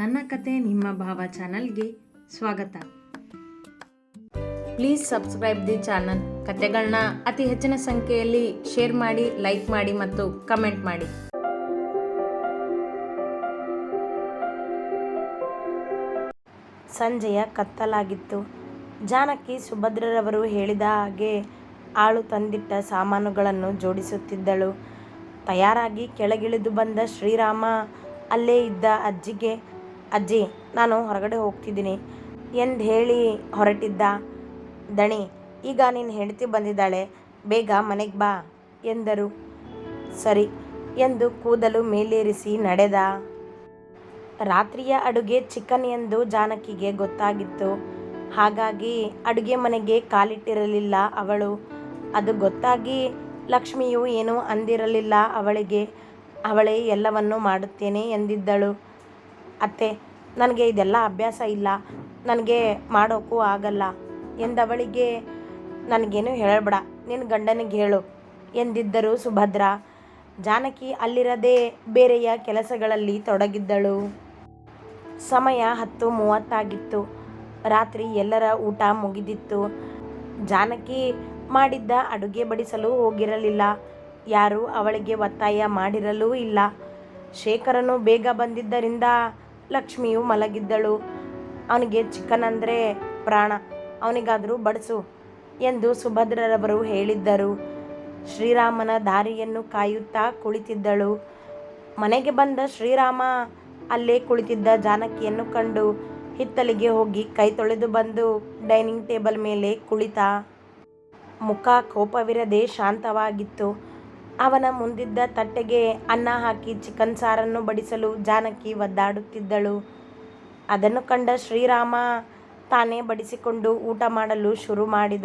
ನನ್ನ ಕತೆ ನಿಮ್ಮ ಭಾವ ಚಾನಲ್ಗೆ ಸ್ವಾಗತ. Please subscribe the channel. ಕತೆಗಳನ್ನ ಅತಿ ಹೆಚ್ಚಿನ ಸಂಖ್ಯೆಯಲ್ಲಿ ಶೇರ್ ಮಾಡಿ, ಲೈಕ್ ಮಾಡಿ ಮತ್ತು ಕಮೆಂಟ್ ಮಾಡಿ. ಸಂಜೆಯ ಕತ್ತಲಾಗಿತ್ತು. ಜಾನಕಿ ಸುಭದ್ರರವರು ಹೇಳಿದ ಹಾಗೆ ಆಳು ತಂದಿಟ್ಟ ಸಾಮಾನುಗಳನ್ನು ಜೋಡಿಸುತ್ತಿದ್ದಳು. ತಯಾರಾಗಿ ಕೆಳಗಿಳಿದು ಬಂದ ಶ್ರೀರಾಮ, ಅಲ್ಲೇ ಇದ್ದ ಅಜ್ಜಿಗೆ ಅಜ್ಜಿ, ನಾನು ಹೊರಗಡೆ ಹೋಗ್ತಿದ್ದೀನಿ. ಎಂದು ಹೇಳಿ ಹೊರಟಿದ್ದ? ದಣಿ, ಈಗ ನಿನ್ನ ಹೆಂಡತಿ ಬಂದಿದ್ದಾಳೆ. ಬೇಗ ಮನೆಗೆ ಬಾ ಎಂದರು. ಸರಿ ಎಂದು ಕೂದಲು ಮೇಲೇರಿಸಿ ನಡೆದ. ರಾತ್ರಿಯ ಅಡುಗೆ ಚಿಕನ್ ಎಂದು ಜಾನಕಿಗೆ ಗೊತ್ತಾಗಿತ್ತು. ಹಾಗಾಗಿ ಅಡುಗೆ ಮನೆಗೆ ಕಾಲಿಟ್ಟಿರಲಿಲ್ಲ ಅವಳು. ಅದು ಗೊತ್ತಾಗಿ ಲಕ್ಷ್ಮಿಯು ಏನೂ ಅಂದಿರಲಿಲ್ಲ ಅವಳಿಗೆ. ಅವಳೇ ಎಲ್ಲವನ್ನೂ ಮಾಡುತ್ತೇನೆ ಎಂದಿದ್ದಳು. ಅತ್ತೆ ನನಗೆ ಇದೆಲ್ಲ ಅಭ್ಯಾಸ ಇಲ್ಲ, ನನಗೆ ಮಾಡೋಕ್ಕೂ ಆಗಲ್ಲ ಎಂದವಳಿಗೆ ನನಗೇನು ಹೇಳಬೇಡ. ನಿನ್ನ ಗಂಡನಿಗೆ ಹೇಳು, ಎಂದಿದ್ದರು ಸುಭದ್ರ, ಜಾನಕಿ ಅಲ್ಲಿರದೆ ಬೇರೆಯ ಕೆಲಸಗಳಲ್ಲಿ ತೊಡಗಿದ್ದಳು. ಸಮಯ ಹತ್ತು ಮೂವತ್ತಾಗಿತ್ತು, ರಾತ್ರಿ ಎಲ್ಲರ ಊಟ ಮುಗಿದಿತ್ತು. ಜಾನಕಿ ಮಾಡಿದ್ದ ಅಡುಗೆ ಬಡಿಸಲು ಹೋಗಿರಲಿಲ್ಲ, ಯಾರೂ ಅವಳಿಗೆ ಒತ್ತಾಯ ಮಾಡಿರಲೂ ಇಲ್ಲ. ಶೇಖರನು ಬೇಗ ಬಂದಿದ್ದರಿಂದ ಲಕ್ಷ್ಮಿಯು ಮಲಗಿದ್ದಳು. ಅವನಿಗೆ ಚಿಕನ್ ಪ್ರಾಣ, ಅವನಿಗಾದರೂ ಬಡಿಸು ಎಂದು ಸುಭದ್ರರವರು ಹೇಳಿದ್ದರು. ಶ್ರೀರಾಮನ ದಾರಿಯನ್ನು ಕಾಯುತ್ತಾ ಕುಳಿತಿದ್ದಳು. ಮನೆಗೆ ಬಂದ ಶ್ರೀರಾಮ ಅಲ್ಲೇ ಕುಳಿತಿದ್ದ ಜಾನಕಿಯನ್ನು ಕಂಡು ಹಿತ್ತಲಿಗೆ ಹೋಗಿ ಕೈ ತೊಳೆದು ಬಂದು ಡೈನಿಂಗ್ ಟೇಬಲ್ ಮೇಲೆ ಕುಳಿತ. ಮುಖ ಕೋಪವಿರದೆ ಶಾಂತವಾಗಿತ್ತು. ಅವನ ಮುಂದಿದ್ದ ತಟ್ಟೆಗೆ ಅನ್ನ ಹಾಕಿ ಚಿಕನ್ ಸಾರನ್ನು ಬಡಿಸಲು ಜಾನಕಿ ಒದ್ದಾಡುತ್ತಿದ್ದಳು. ಅದನ್ನು ಕಂಡ ಶ್ರೀರಾಮ ತಾನೇ ಬಡಿಸಿಕೊಂಡು ಊಟ ಮಾಡಲು ಶುರು ಮಾಡಿದ.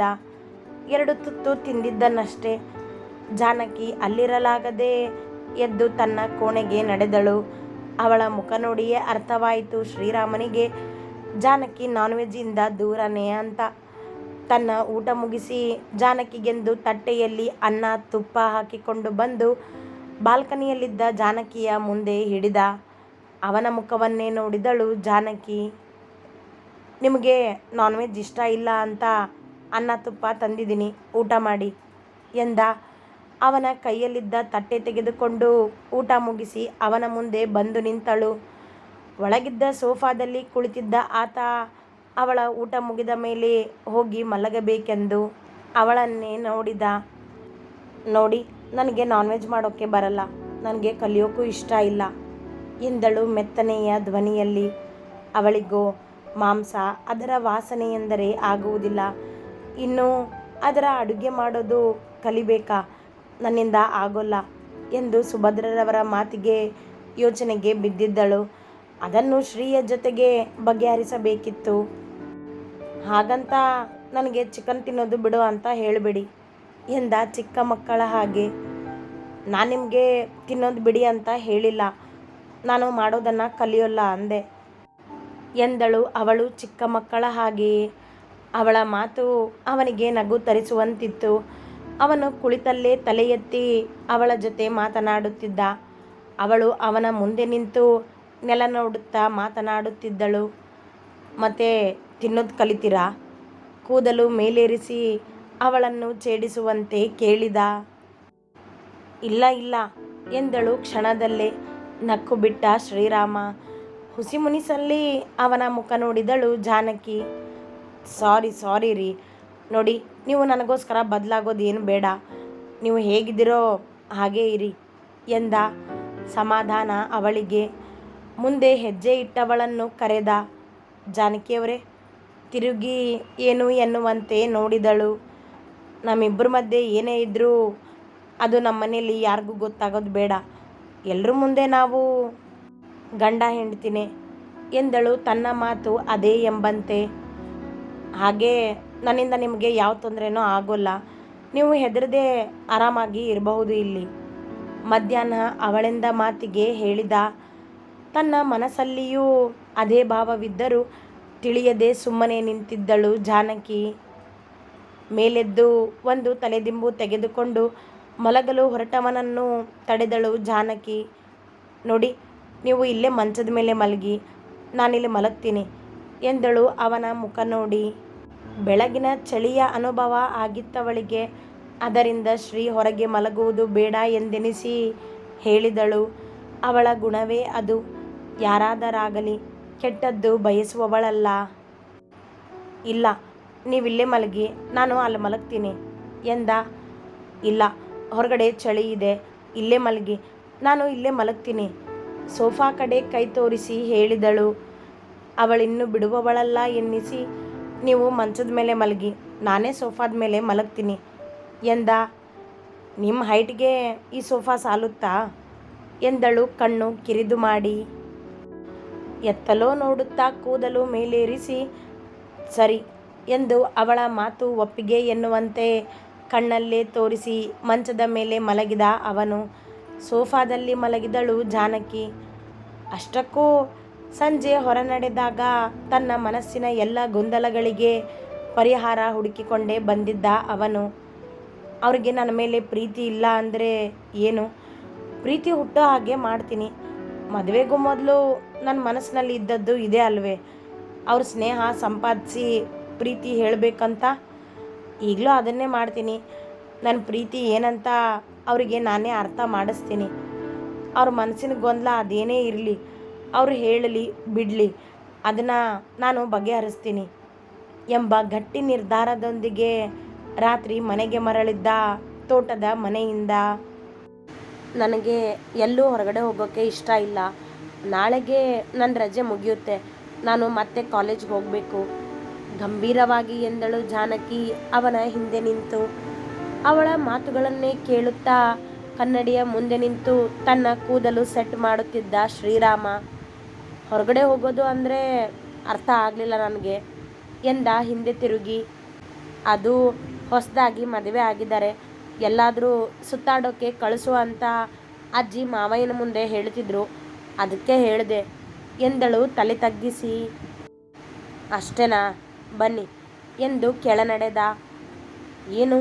ಎರಡು ತುತ್ತು ತಿಂದಿದ್ದನಷ್ಟೇ. ಜಾನಕಿ ಅಲ್ಲಿರಲಾಗದೆ ಎದ್ದು ತನ್ನ ಕೋಣೆಗೆ ನಡೆದಳು. ಅವಳ ಮುಖ ನೋಡಿಯೇ ಅರ್ಥವಾಯಿತು ಶ್ರೀರಾಮನಿಗೆ, ಜಾನಕಿ ನಾನ್ ವೆಜ್ಜಿಂದ ದೂರನೇ ಅಂತ. ತನ್ನ ಊಟ ಮುಗಿಸಿ ಜಾನಕಿಗೆಂದು ತಟ್ಟೆಯಲ್ಲಿ ಅನ್ನ, ತುಪ್ಪ ಹಾಕಿಕೊಂಡು ಬಂದು ಬಾಲ್ಕನಿಯಲ್ಲಿದ್ದ ಜಾನಕಿಯ ಮುಂದೆ ಹಿಡಿದ. ಅವನ ಮುಖವನ್ನೇ ನೋಡಿದಳು ಜಾನಕಿ. ನಿಮಗೆ ನಾನ್ ವೆಜ್ ಇಷ್ಟ ಇಲ್ಲ ಅಂತ ಅನ್ನ, ತುಪ್ಪ ತಂದಿದ್ದೀನಿ. ಊಟ ಮಾಡಿ ಎಂದ. ಅವನ ಕೈಯಲ್ಲಿದ್ದ ತಟ್ಟೆ ತೆಗೆದುಕೊಂಡು ಊಟ ಮುಗಿಸಿ ಅವನ ಮುಂದೆ ಬಂದು ನಿಂತಳು. ಒಳಗಿದ್ದ ಸೋಫಾದಲ್ಲಿ ಕುಳಿತಿದ್ದ ಆತ ಅವಳ ಊಟ ಮುಗಿದ ಮೇಲೆ ಹೋಗಿ ಮಲಗಬೇಕೆಂದು ಅವಳನ್ನೇ ನೋಡಿದ. ನೋಡಿ, ನನಗೆ ನಾನ್ ವೆಜ್ ಮಾಡೋಕ್ಕೆ ಬರಲ್ಲ. ನನಗೆ ಕಲಿಯೋಕ್ಕೂ ಇಷ್ಟ ಇಲ್ಲ. ಎಂದಳು ಮೆತ್ತನೆಯ ಧ್ವನಿಯಲ್ಲಿ. ಅವಳಿಗೋ, ಮಾಂಸ ಅದರ ವಾಸನೆ ಎಂದರೆ ಆಗುವುದಿಲ್ಲ. ಇನ್ನು ಅದರ ಅಡುಗೆ ಮಾಡೋದು ಕಲಿಬೇಕಾ? ನನ್ನಿಂದ ಆಗೋಲ್ಲ ಎಂದು ಸುಭದ್ರರವರ ಮಾತಿಗೆ ಯೋಚನೆಗೆ ಬಿದ್ದಿದ್ದಳು. ಅದನ್ನು ಶ್ರೀಯ ಜೊತೆಗೆ ಬಗೆಹರಿಸಬೇಕಿತ್ತು. ಹಾಗಂತ ನನಗೆ ಚಿಕನ್ ತಿನ್ನೋದು ಬಿಡು ಅಂತ ಹೇಳಿಬಿಡಿ. ಎಂದ ಚಿಕ್ಕ ಮಕ್ಕಳ ಹಾಗೆ. ನಾನು ನಿಮಗೆ ತಿನ್ನೋದು ಬಿಡಿ ಅಂತ ಹೇಳಿಲ್ಲ. ನಾನು ಮಾಡೋದನ್ನು ಕಲಿಯೋಲ್ಲ ಅಂದೆ. ಎಂದಳು ಅವಳು ಚಿಕ್ಕ ಮಕ್ಕಳ ಹಾಗೆಯೇ ಅವಳ ಮಾತು ಅವನಿಗೆ ನಗು ತರಿಸುವಂತಿತ್ತು. ಅವನು ಕುಳಿತಲ್ಲೇ ತಲೆ ಎತ್ತಿ ಅವಳ ಜೊತೆ ಮಾತನಾಡುತ್ತಿದ್ದ. ಅವಳು ಅವನ ಮುಂದೆ ನಿಂತು ನೆಲ ನೋಡುತ್ತಾ ಮಾತನಾಡುತ್ತಿದ್ದಳು. ಮತ್ತೆ ತಿನ್ನೋದು ಕಲಿತೀರಾ? ಕೂದಲು ಮೇಲೇರಿಸಿ ಅವಳನ್ನು ಛೇಡಿಸುವಂತೆ ಕೇಳಿದ. ಇಲ್ಲ ಇಲ್ಲ ಎಂದಳು ಕ್ಷಣದಲ್ಲೇ ನಕ್ಕು ಬಿಟ್ಟ ಶ್ರೀರಾಮ. ಹುಸಿ ಮುನಿಸಲ್ಲಿ ಅವನ ಮುಖ ನೋಡಿದಳು ಜಾನಕಿ. ಸಾರಿ ಸಾರಿ ರೀ. ನೋಡಿ, ನೀವು ನನಗೋಸ್ಕರ ಬದಲಾಗೋದು ಏನು ಬೇಡ. ನೀವು ಹೇಗಿದ್ದೀರೋ ಹಾಗೇ ಇರಿ ಎಂದ ಸಮಾಧಾನ ಅವಳಿಗೆ. ಮುಂದೆ ಹೆಜ್ಜೆ ಇಟ್ಟವಳನ್ನು ಕರೆದ. ಜಾನಕಿಯವರೇ ತಿರುಗಿ ಏನು ಎನ್ನುವಂತೆ ನೋಡಿದಳು. ನಮ್ಮಿಬ್ಬರ ಮಧ್ಯೆ ಏನೇ ಇದ್ದರೂ ಅದು ನಮ್ಮ ಮನೇಲಿ ಯಾರಿಗೂ ಗೊತ್ತಾಗೋದು ಬೇಡ. ಎಲ್ಲರ ಮುಂದೆ ನಾವು ಗಂಡ ಹೆಂಡ್ತೀನಿ ಎಂದಳು ತನ್ನ ಮಾತು ಅದೇ ಎಂಬಂತೆ. ಹಾಗೆ ನನ್ನಿಂದ ನಿಮಗೆ ಯಾವ ತೊಂದರೆನೂ ಆಗೋಲ್ಲ. ನೀವು ಹೆದರದೆ ಆರಾಮಾಗಿ ಇರಬಹುದು ಇಲ್ಲಿ. ಮಧ್ಯಾಹ್ನ ಅವಳಿಂದ ಮಾತಿಗೆ ಹೇಳಿದ ತನ್ನ ಮನಸ್ಸಲ್ಲಿಯೂ ಅದೇ ಭಾವವಿದ್ದರೂ ತಿಳಿಯದೆ ಸುಮ್ಮನೆ ನಿಂತಿದ್ದಳು ಜಾನಕಿ. ಮೇಲೆದ್ದು ಒಂದು ತಲೆದಿಂಬು ತೆಗೆದುಕೊಂಡು ಮಲಗಲು ಹೊರಟವನನ್ನು ತಡೆದಳು ಜಾನಕಿ. ನೋಡಿ, ನೀವು ಇಲ್ಲೇ ಮಂಚದ ಮೇಲೆ ಮಲಗಿ, ನಾನಿಲ್ಲಿ ಮಲಗ್ತೀನಿ ಎಂದಳು ಅವನ ಮುಖ ನೋಡಿ. ಬೆಳಗಿನ ಚಳಿಯ ಅನುಭವ ಆಗಿತ್ತವಳಿಗೆ. ಅದರಿಂದ ಶ್ರೀ ಹೊರಗೆ ಮಲಗುವುದು ಬೇಡ ಎಂದೆನಿಸಿ ಹೇಳಿದಳು ಅವಳ ಗುಣವೇ ಅದು. ಯಾರಾದರಾಗಲಿ ಕೆಟ್ಟದ್ದು ಬಯಸುವವಳಲ್ಲ. ಇಲ್ಲ, ನೀವಿಲ್ಲೇ ಮಲಗಿ, ನಾನು ಅಲ್ಲಿ ಮಲಗ್ತೀನಿ ಎಂದ. ಇಲ್ಲ, ಹೊರಗಡೆ ಚಳಿ ಇದೆ, ಇಲ್ಲೇ ಮಲಗಿ, ನಾನು ಇಲ್ಲೇ ಮಲಗ್ತೀನಿ. ಸೋಫಾ ಕಡೆ ಕೈ ತೋರಿಸಿ ಹೇಳಿದಳು. ಅವಳಿನ್ನು ಬಿಡುವವಳಲ್ಲ ಎನ್ನಿಸಿ, ನೀವು ಮಂಚದ ಮೇಲೆ ಮಲಗಿ, ನಾನೇ ಸೋಫಾದ ಮೇಲೆ ಮಲಗ್ತೀನಿ ಎಂದ. ನಿಮ್ಮ ಹೈಟ್ಗೆ ಈ ಸೋಫಾ ಸಾಲುತ್ತಾ ಎಂದಳು ಕಣ್ಣು ಕಿರಿದು ಮಾಡಿ. ಎತ್ತಲೋ ನೋಡುತ್ತಾ ಕೂದಲು ಮೇಲೇರಿಸಿ, ಸರಿ ಎಂದು ಅವಳ ಮಾತು ಒಪ್ಪಿಗೆ ಎನ್ನುವಂತೆ ಕಣ್ಣಲ್ಲೇ ತೋರಿಸಿ ಮಂಚದ ಮೇಲೆ ಮಲಗಿದ ಅವನು. ಸೋಫಾದಲ್ಲಿ ಮಲಗಿದಳು ಜಾನಕಿ. ಅಷ್ಟಕ್ಕೂ ಸಂಜೆ ಹೊರ ನಡೆದಾಗ ತನ್ನ ಮನಸ್ಸಿನ ಎಲ್ಲ ಗೊಂದಲಗಳಿಗೆ ಪರಿಹಾರ ಹುಡುಕಿಕೊಂಡೇ ಬಂದಿದ್ದ ಅವನು. ಅವರಿಗೆ ನನ್ನ ಮೇಲೆ ಪ್ರೀತಿ ಇಲ್ಲ ಅಂದರೆ ಏನು? ಪ್ರೀತಿ ಹುಟ್ಟೋ ಹಾಗೆ ಮಾಡ್ತೀನಿ. ಮದುವೆಗೂ ಮೊದಲು ನನ್ನ ಮನಸ್ಸಿನಲ್ಲಿ ಇದ್ದದ್ದು ಇದೇ ಅಲ್ವೇ. ಅವ್ರ ಸ್ನೇಹ ಸಂಪಾದಿಸಿ ಪ್ರೀತಿ ಹೇಳಬೇಕಂತ ಈಗಲೂ ಅದನ್ನೇ ಮಾಡ್ತೀನಿ. ನನ್ನ ಪ್ರೀತಿ ಏನಂತ ಅವರಿಗೆ ನಾನೇ ಅರ್ಥ ಮಾಡಿಸ್ತೀನಿ. ಅವ್ರ ಮನಸ್ಸಿನ ಗೊಂದಲ ಅದೇನೇ ಇರಲಿ, ಅವ್ರು ಹೇಳಲಿ, ಬಿಡಲಿ, ಅದನ್ನು ನಾನು ಬಗೆಹರಿಸ್ತೀನಿ. ಎಂಬ ಗಟ್ಟಿ ನಿರ್ಧಾರದೊಂದಿಗೆ ರಾತ್ರಿ ಮನೆಗೆ ಮರಳಿದ್ದ ತೋಟದ ಮನೆಯಿಂದ ನನಗೆ ಎಲ್ಲೂ ಹೊರಗಡೆ ಹೋಗೋಕ್ಕೆ ಇಷ್ಟ ಇಲ್ಲ. ನಾಳೆಗೆ ನನ್ನ ರಜೆ ಮುಗಿಯುತ್ತೆ. ನಾನು ಮತ್ತೆ ಕಾಲೇಜ್ಗೆ ಹೋಗಬೇಕು. ಗಂಭೀರವಾಗಿ ಎಂದಳು ಜಾನಕಿ. ಅವನ ಹಿಂದೆ ನಿಂತು, ಅವಳ ಮಾತುಗಳನ್ನೇ ಕೇಳುತ್ತಾ ಕನ್ನಡಿಯ ಮುಂದೆ ನಿಂತು ತನ್ನ ಕೂದಲು ಸೆಟ್ ಮಾಡುತ್ತಿದ್ದ ಶ್ರೀರಾಮ. ಹೊರಗಡೆ ಹೋಗೋದು ಅಂದರೆ ಅರ್ಥ ಆಗಲಿಲ್ಲ ನನಗೆ ಎಂದ ಹಿಂದೆ ತಿರುಗಿ. ಅದು ಹೊಸದಾಗಿ ಮದುವೆ ಆಗಿದ್ದಾರೆ. ಎಲ್ಲಾದರೂ ಸುತ್ತಾಡೋಕ್ಕೆ ಕಳಿಸು ಅಂತ ಅಜ್ಜಿ ಮಾವಯ್ಯನ ಮುಂದೆ ಹೇಳ್ತಿದ್ರು. ಅದಕ್ಕೆ ಹೇಳಿದೆ, ಎಂದಳು ತಲೆ ತಗ್ಗಿಸಿ? ಅಷ್ಟೇನಾ, ಬನ್ನಿ. ಎಂದು ಕೆಳನಡೆದ, ಏನು,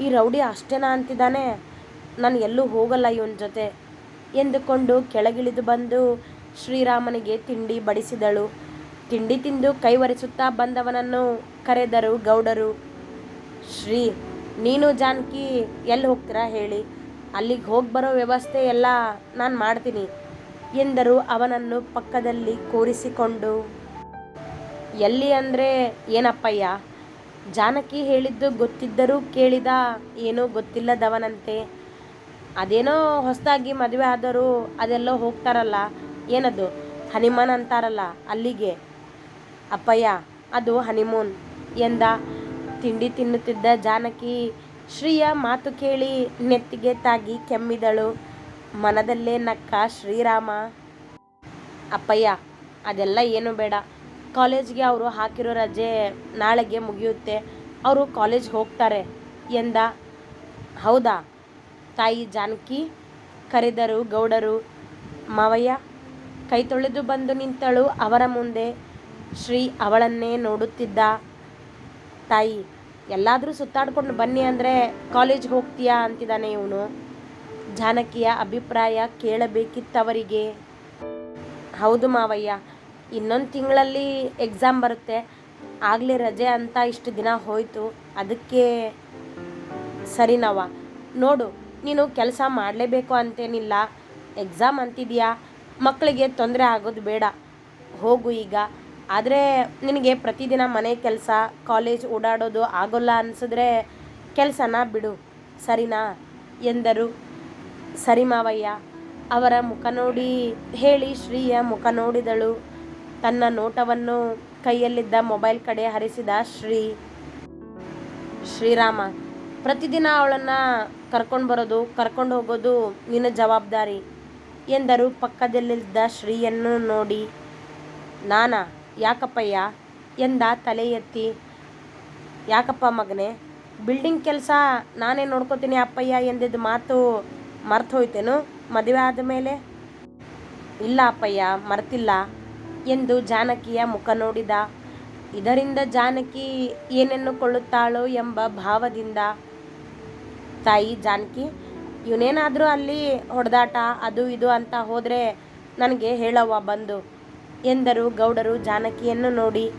ಈ ರೌಡಿ ಅಷ್ಟೇನಾ ಅಂತಿದ್ದಾನೆ? ನಾನು ಎಲ್ಲೂ ಹೋಗಲ್ಲ ಇವನ ಜೊತೆ. ಎಂದುಕೊಂಡು ಕೆಳಗಿಳಿದು ಬಂದು ಶ್ರೀರಾಮನಿಗೆ ತಿಂಡಿ ಬಡಿಸಿದಳು. ತಿಂಡಿ ತಿಂದು ಕೈವರಿಸುತ್ತಾ ಬಂದವನನ್ನು ಕರೆದರು ಗೌಡರು. ಶ್ರೀ, ನೀನು ಜಾನಕಿ, ಎಲ್ಲಿ ಹೋಗ್ತೀರಾ ಹೇಳಿ. ಅಲ್ಲಿಗೆ ಹೋಗಿ ಬರೋ ವ್ಯವಸ್ಥೆ ಎಲ್ಲ ನಾನು ಮಾಡ್ತೀನಿ. ಎಂದರು ಅವನನ್ನು ಪಕ್ಕದಲ್ಲಿ ಕೂರಿಸಿಕೊಂಡು. ಎಲ್ಲಿ ಅಂದರೆ ಏನಪ್ಪಯ್ಯ? ಜಾನಕಿ ಹೇಳಿದ್ದು ಗೊತ್ತಿದ್ದರೂ ಕೇಳಿದ ಏನೂ ಗೊತ್ತಿಲ್ಲದವನಂತೆ. ಅದೇನೋ ಹೊಸದಾಗಿ ಮದುವೆ ಆದರೂ ಅದೆಲ್ಲ ಹೋಗ್ತಾರಲ್ಲ, ಏನದು? ಹನಿಮನ್ ಅಂತಾರಲ್ಲ ಅಲ್ಲಿಗೆ. ಅಪ್ಪಯ್ಯ, ಅದು ಹನಿಮೂನ್ ಎಂದ ತಿಂಡಿ ತಿನ್ನುತ್ತಿದ್ದ ಜಾನಕಿ ಶ್ರೀಯ ಮಾತು ಕೇಳಿ ನೆತ್ತಿಗೆ ತಾಗಿ ಕೆಮ್ಮಿದಳು. ಮನದಲ್ಲೇ ನಕ್ಕ ಶ್ರೀರಾಮ. ಅಪ್ಪಯ್ಯ, ಅದೆಲ್ಲ ಏನು ಬೇಡ. ಕಾಲೇಜ್ಗೆ ಅವರು ಹಾಕಿರೋ ರಜೆ ನಾಳೆಗೆ ಮುಗಿಯುತ್ತೆ. ಅವರು ಕಾಲೇಜ್ ಹೋಗ್ತಾರೆ ಎಂದ, ಹೌದಾ? ತಾಯಿ ಜಾನಕಿ, ಕರೆದರು ಗೌಡರು, ಮಾವಯ್ಯ, ಕೈ ತೊಳೆದು ಬಂದು ನಿಂತಳು ಅವರ ಮುಂದೆ. ಶ್ರೀ ಅವಳನ್ನೇ ನೋಡುತ್ತಿದ್ದ ತಾಯಿ, ಎಲ್ಲಾದರೂ ಸುತ್ತಾಡ್ಕೊಂಡು ಬನ್ನಿ ಅಂದರೆ ಕಾಲೇಜ್ಗೆ ಹೋಗ್ತೀಯಾ ಅಂತಿದ್ದಾನೆ ಇವನು. ಜಾನಕಿಯ ಅಭಿಪ್ರಾಯ ಕೇಳಬೇಕಿತ್ತವರಿಗೆ. ಹೌದು ಮಾವಯ್ಯ, ಇನ್ನೊಂದು ತಿಂಗಳಲ್ಲಿ ಎಕ್ಸಾಮ್ ಬರುತ್ತೆ. ಆಗಲೇ ರಜೆ ಅಂತ ಇಷ್ಟು ದಿನ ಹೋಯಿತು. ಅದಕ್ಕೆ ಸರಿನವ ನೋಡು, ನೀನು ಕೆಲಸ ಮಾಡಲೇಬೇಕು ಅಂತೇನಿಲ್ಲ. ಎಕ್ಸಾಮ್ ಅಂತಿದೆಯಾ? ಮಕ್ಕಳಿಗೆ ತೊಂದರೆ ಆಗೋದು ಬೇಡ. ಹೋಗು ಈಗ. ಆದರೆ ನಿನಗೆ ಪ್ರತಿದಿನ ಮನೆ ಕೆಲಸ ಕಾಲೇಜ್ ಓಡಾಡೋದು ಆಗೋಲ್ಲ ಅನಿಸಿದ್ರೆ ಕೆಲಸನ ಬಿಡು. ಸರಿನಾ? ಎಂದರು. ಸರಿ ಮಾವಯ್ಯ. ಅವರ ಮುಖ ನೋಡಿ ಹೇಳಿ ಶ್ರೀಯ ಮುಖ ನೋಡಿದಳು. ತನ್ನ ನೋಟವನ್ನು ಕೈಯಲ್ಲಿದ್ದ ಮೊಬೈಲ್ ಕಡೆ ಹರಿಸಿದ ಶ್ರೀ. ಶ್ರೀರಾಮ, ಪ್ರತಿದಿನ ಅವಳನ್ನು ಕರ್ಕೊಂಡು ಬರೋದು, ಕರ್ಕೊಂಡು ಹೋಗೋದು ನಿನ್ನ ಜವಾಬ್ದಾರಿ ಎಂದರು ಪಕ್ಕದಲ್ಲಿದ್ದ ಶ್ರೀಯನ್ನು ನೋಡಿ. ನಾನಾ, ಯಾಕಪ್ಪಯ್ಯ? ಎಂದ ತಲೆ ಎತ್ತಿ. ಯಾಕಪ್ಪ ಮಗನೇ, ಬಿಲ್ಡಿಂಗ್ ಕೆಲಸ ನಾನೇ ನೋಡ್ಕೋತೀನಿ ಅಪ್ಪಯ್ಯ ಎಂದಿದ್ದ ಮಾತು ಮರ್ತು ಹೋಯ್ತೇನು ಮದುವೆ ಆದ ಮೇಲೆ? ಇಲ್ಲ ಅಪ್ಪಯ್ಯ, ಮರ್ತಿಲ್ಲ ಎಂದು ಜಾನಕಿಯ ಮುಖ ನೋಡಿದ. ಇದರಿಂದ ಜಾನಕಿ ಏನನ್ನು ಕೊಳ್ಳುತ್ತಾಳೋ ಎಂಬ ಭಾವದಿಂದ ತಾಯಿ ಜಾನಕಿ, ಇವನೇನಾದರೂ ಅಲ್ಲಿ ಹೊಡೆದಾಟ, ಅದು ಇದು ಅಂತ ಹೋದರೆ ನನಗೆ ಹೇಳವ್ವ ಬಂದು ಎಂದರು ಗೌಡರು ಜಾನಕಿಯನ್ನು ನೋಡಿ.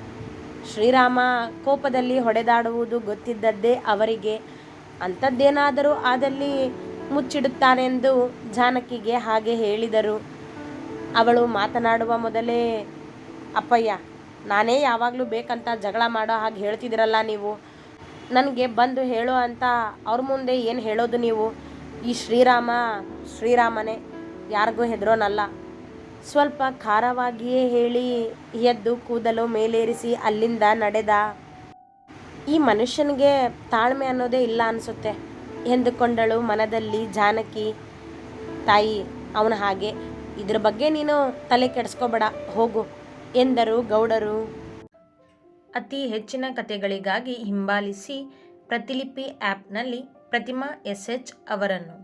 ಶ್ರೀರಾಮ ಕೋಪದಲ್ಲಿ ಹೊಡೆದಾಡುವುದು ಗೊತ್ತಿದ್ದದ್ದೇ ಅವರಿಗೆ. ಅಂಥದ್ದೇನಾದರೂ ಆದಲ್ಲಿ ಮುಚ್ಚಿಡುತ್ತಾನೆಂದು ಜಾನಕಿಗೆ ಹಾಗೆ ಹೇಳಿದರು. ಅವಳು ಮಾತನಾಡುವ ಮೊದಲೇ, ಅಪ್ಪಯ್ಯ, ನಾನೇ ಯಾವಾಗಲೂ ಬೇಕಂತ ಜಗಳ ಮಾಡೋ ಹಾಗೆ ಹೇಳ್ತಿದ್ದೀರಲ್ಲ ನೀವು? ನನಗೆ ಬಂದು ಹೇಳೋ ಅಂತ ಅವ್ರ ಮುಂದೆ ಏನು ಹೇಳೋದು ನೀವು? ಈ ಶ್ರೀರಾಮ, ಶ್ರೀರಾಮನೇ, ಯಾರಿಗೂ ಹೆದರೋನಲ್ಲ. ಸ್ವಲ್ಪ ಖಾರವಾಗಿಯೇ ಹೇಳಿ ಎದ್ದು ಕೂದಲು ಮೇಲೇರಿಸಿ ಅಲ್ಲಿಂದ ನಡೆದ, ಈ ಮನುಷ್ಯನಿಗೆ ತಾಳ್ಮೆ ಅನ್ನೋದೇ ಇಲ್ಲ ಅನಿಸುತ್ತೆ. ಎಂದುಕೊಂಡಳು ಮನದಲ್ಲಿ ಜಾನಕಿ ತಾಯಿ ಅವನ ಹಾಗೆ, ಇದ್ರ ಬಗ್ಗೆ ನೀನು ತಲೆ ಕೆಡಿಸ್ಕೋಬೇಡ, ಹೋಗು, ಎಂದರು ಗೌಡರು. ಅತಿ ಹೆಚ್ಚಿನ ಕಥೆಗಳಿಗಾಗಿ ಹಿಂಬಾಲಿಸಿ ಪ್ರತಿಲಿಪಿ ಆ್ಯಪ್ನಲ್ಲಿ ಪ್ರತಿಮಾ ಎಸ್ ಎಚ್ ಅವರನ್ನು.